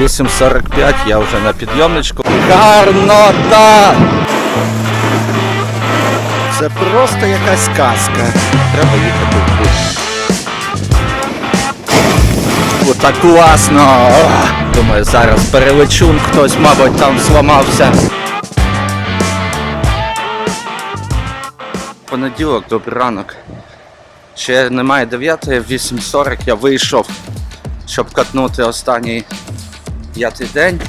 8.45, я вже на підйомничку. Гарнота! Це просто якась казка. Треба їхати в Буд. О, так класно! Думаю, зараз перелечун, хтось, мабуть, там зламався. Понеділок, добрий ранок. Ще немає 9, 8.40 я вийшов, щоб катнути останній п'ятий день.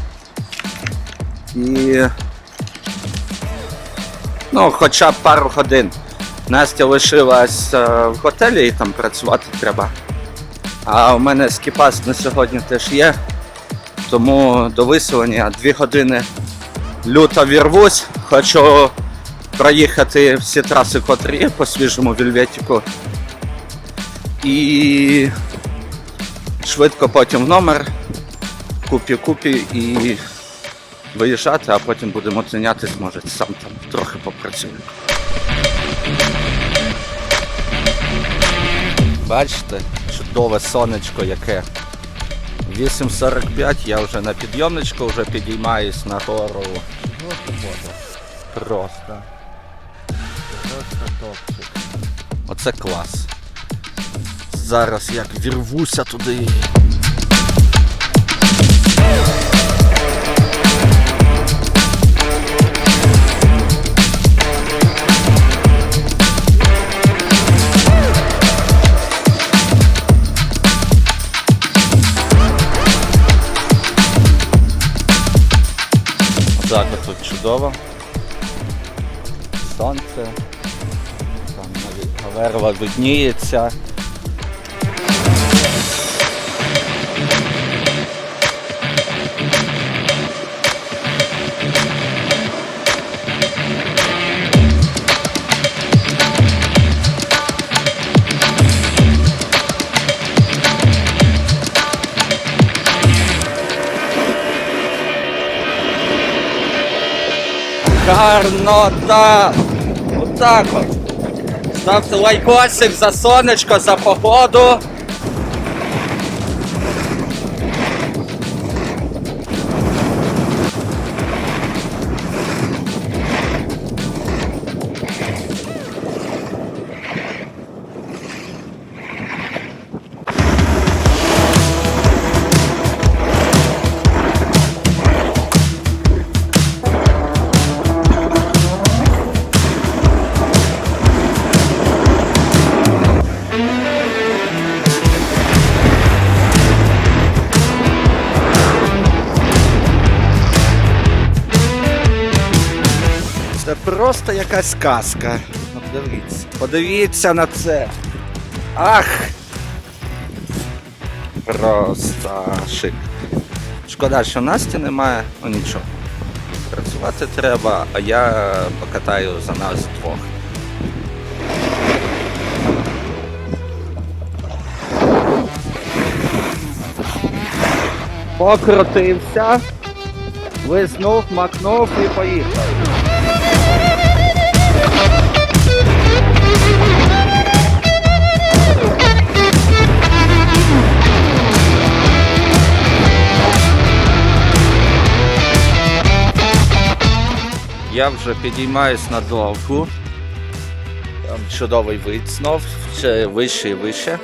І. Ну, хоча б пару годин. Настя лишилась е, в готелі і там працювати треба. А у мене скіпас на сьогодні теж є. Тому до виселення дві години люто вірвусь. Хочу проїхати всі траси, котрі є по свіжому вільветіку. І швидко потім в номер, купі-купі і виїжджати, а потім будемо тинятись, може сам там трохи попрацюю. Бачите, чудове сонечко яке. 8.45, я вже на підйомничку, вже підіймаюсь на гору. Просто. Просто топчик. Оце клас. Зараз як вірвуся туди. Навіть Гаверла видніється. Гарнота! Отак от. Ставте лайкосик за сонечко, за погоду. Це просто якась казка. Ну, Подивіться. Подивіться на це. Ах! Просто шик. Шкода, що Насті немає, ну нічого. Працювати треба, а я покатаю за нас двох. Покрутився, визнув, макнув і поїхав. Я вже підіймаюсь надовго. Там чудовий вид знов, ще вище і вище.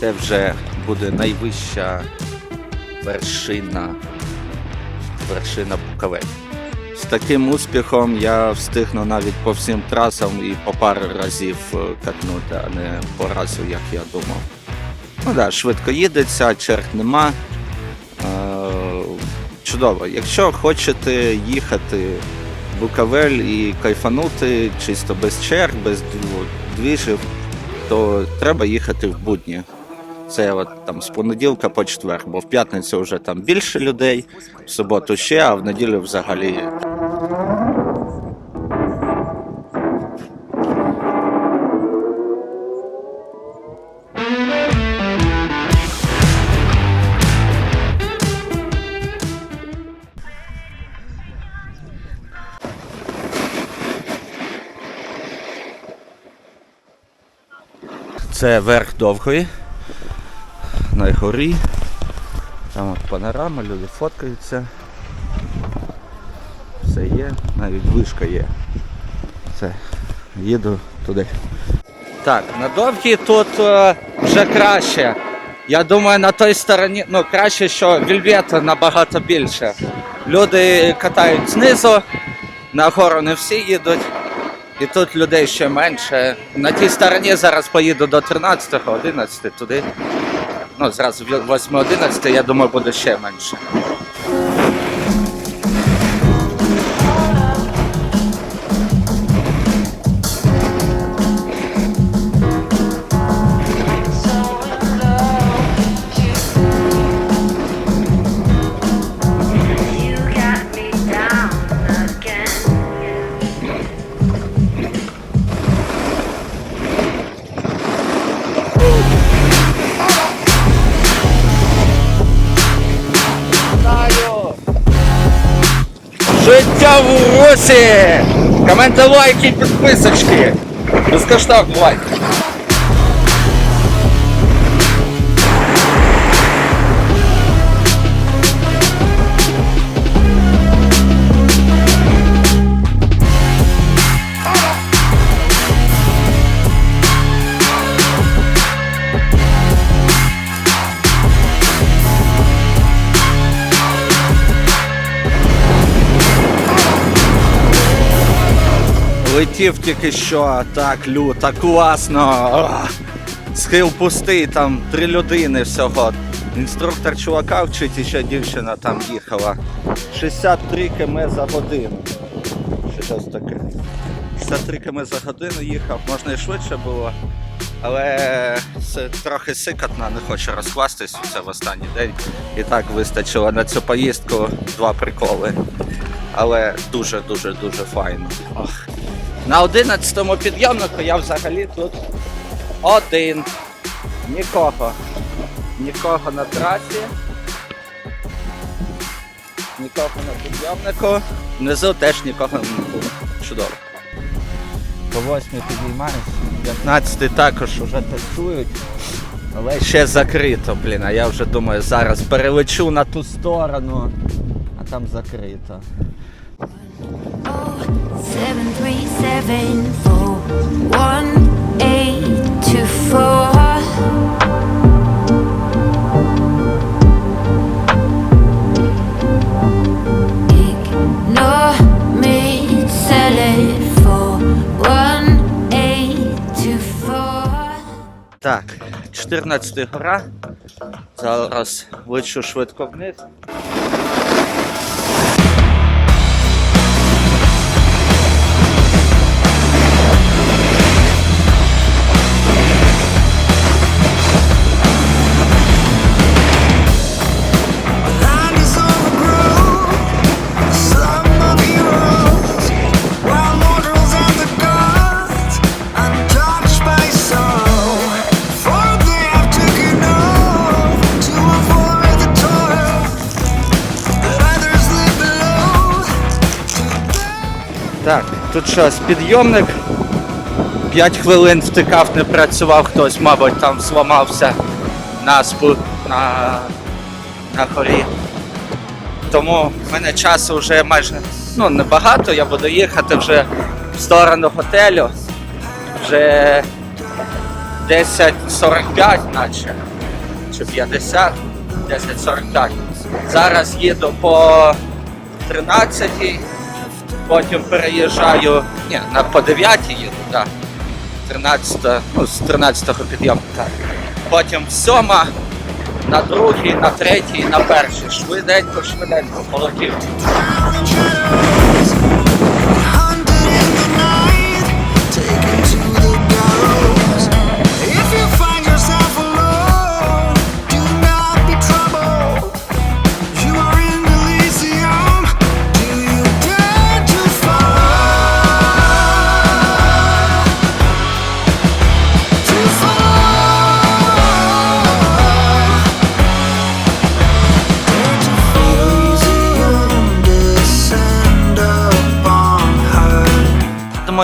Це вже буде найвища вершина, вершина Буковель. З таким успіхом я встигну навіть по всім трасам і по пару разів е, катнути, а не по разу, як я думав. Ну так, швидко їдеться, черг нема. Е, чудово. Якщо хочете їхати в Буковель і кайфанути чисто без черг, без двіжів, то треба їхати в будні. Це от там з понеділка по четвер, бо в п'ятницю вже там більше людей, в суботу ще, а в неділю взагалі. Це верх довгої на горі. Там от панорама, люди фоткаються. Все є, навіть вишка є. Все, їду туди. Так, на довгій тут е, вже краще. Я думаю, на той стороні, ну краще, що вільвета набагато більше. Люди катають знизу, нагору не всі їдуть. І тут людей ще менше. На тій стороні зараз поїду до 13-го, 11 туди. Ну, зразу 8-11, я думаю, буде ще менше. В Коменти, лайки, підписочки! Безкоштовні лайк. Летів тільки що, так люто, класно. Схил пустий, там три людини всього. Інструктор чувака вчить, і ще дівчина там їхала. 63 км за годину. Щось таке. 63 км за годину їхав, можна і швидше було. Але це трохи сикотно, не хочу розкластись це в останній день. І так вистачило на цю поїздку два приколи. Але дуже-дуже дуже файно. Ох. На 11-му підйомнику я взагалі тут один. Нікого. Нікого на трасі. Нікого на підйомнику. Внизу теж нікого не було. Чудово. По 8 підіймаюсь. 15 також вже тестують. Але ще закрито, блін. А я вже думаю, зараз перелечу на ту сторону, а там закрито. 14 гора. Зараз лечу швидко вниз. Тут щось підйомник. 5 хвилин втикав, не працював хтось, мабуть, там зламався на спу... на... на горі. Тому в мене часу вже майже ну, небагато, я буду їхати вже в сторону готелю. Вже 10.45 наче. Чи 50, 10.45. Зараз їду по 13 потім переїжджаю. Ні, на по 9 їду, так. 13, ну, з 13-го підйому, так. Потім 7, на другий, на третій, на перший. Швиденько, швиденько полетів.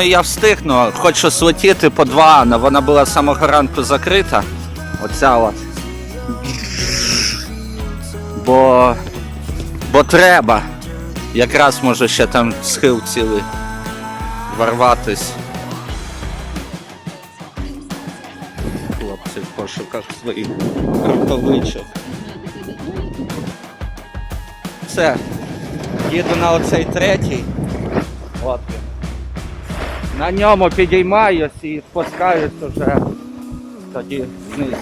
Думаю, я встигну. Хочу слетіти по два, але вона була з самого ранку закрита. Оця от. Бо, бо треба. Якраз може ще там схил цілий ворватись. Хлопці в пошуках своїх рукавичок. Все. Їду на оцей третій. От. На ньому підіймаюсь і спускаюсь уже тоді вниз.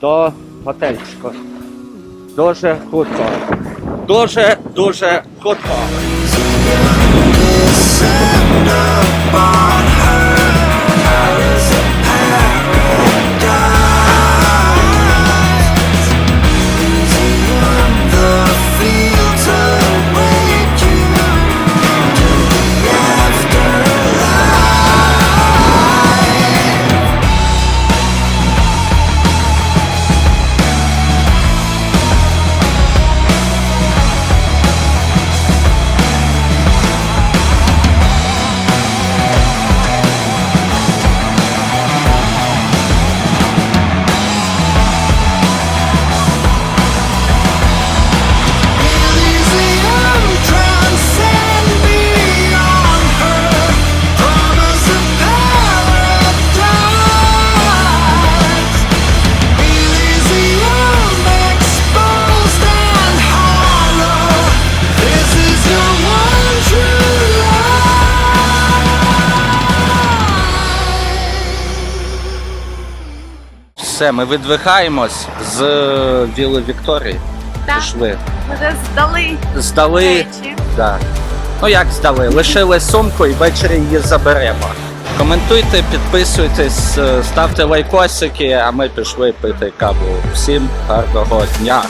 До готельчика. Дуже хутко. Дуже, дуже хутко. Все, ми видвигаємось з Віли Вікторії. Так. Пішли. Вже здали Здали. речі. Да. Ну як здали? Лишили сумку і ввечері її заберемо. Коментуйте, підписуйтесь, е, ставте лайкосики, а ми пішли пити каву. Всім гарного дня!